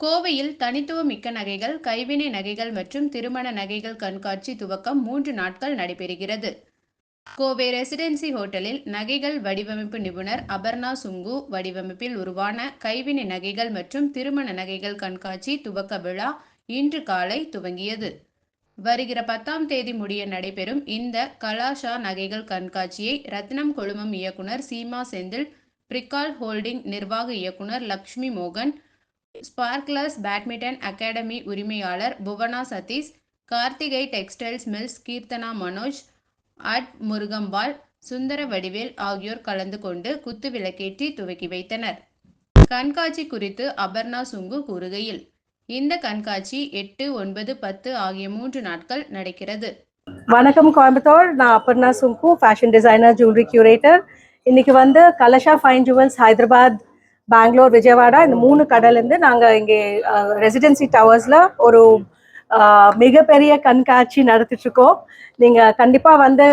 கோவையில் தனித்துவமிக்க நகைகள் கைவினை நகைகள் மற்றும் திருமண நகைகள் கண்காட்சி துவக்கம் மூன்று நாட்கள் நடைபெறுகிறது. கோவை ரெசிடென்சி ஹோட்டலில் நகைகள் வடிவமைப்பு நிபுணர் அபர்ணா சுங்கு வடிவமைப்பில் உருவான கைவினை நகைகள் மற்றும் திருமண நகைகள் கண்காட்சி துவக்க விழா இன்று காலை துவங்கியது. வருகிற பத்தாம் தேதி முடிய நடைபெறும் இந்த கலாஷா நகைகள் கண்காட்சியை ரத்னம் குழுமம் இயக்குனர் சீமா செந்தில் பிரிக்கால் ஹோல்டிங் நிர்வாக இயக்குனர் லக்ஷ்மி மோகன் ஸ்பார்க்லர்ஸ் பேட்மிண்டன் அகாடமி உரிமையாளர் Bhuvana Sathish Karthigai textiles mills Keerthana Manoj at Murugambal Sundara Vadivel ஆகியோர் கலந்து கொண்டு குத்து விளக்கேற்றி துவக்கி வைத்தனர். கண்காட்சி குறித்து அபர்ணா சுங்கு கூறுகையில் இந்த கண்காட்சி எட்டு ஒன்பது பத்து ஆகிய மூன்று நாட்கள் நடக்கிறது. வணக்கம் கோயம்புத்தூர். நான் Aparna Sungu fashion designer jewellery curator இன்னைக்கு வந்து கலஷா ஃபைன் ஜுவல்ஸ் ஹைதராபாத் பெங்களூர் விஜயவாடா இந்த மூணு கடலேருந்து நாங்கள் இங்கே ரெசிடென்சி டவர்ஸில் ஒரு மிகப்பெரிய கண்காட்சி நடத்திட்டு இருக்கோம் நீங்கள் கண்டிப்பாக வந்து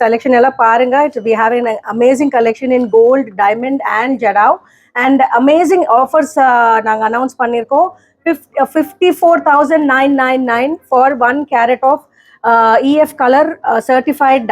செலெக்ஷன் எல்லாம் பாருங்க. It's we have in amazing collection in gold diamond and jadau and amazing offers நாங்கள் அனௌன்ஸ் பண்ணியிருக்கோம். Fifty four thousand nine nine nine for one carat of EF colour certified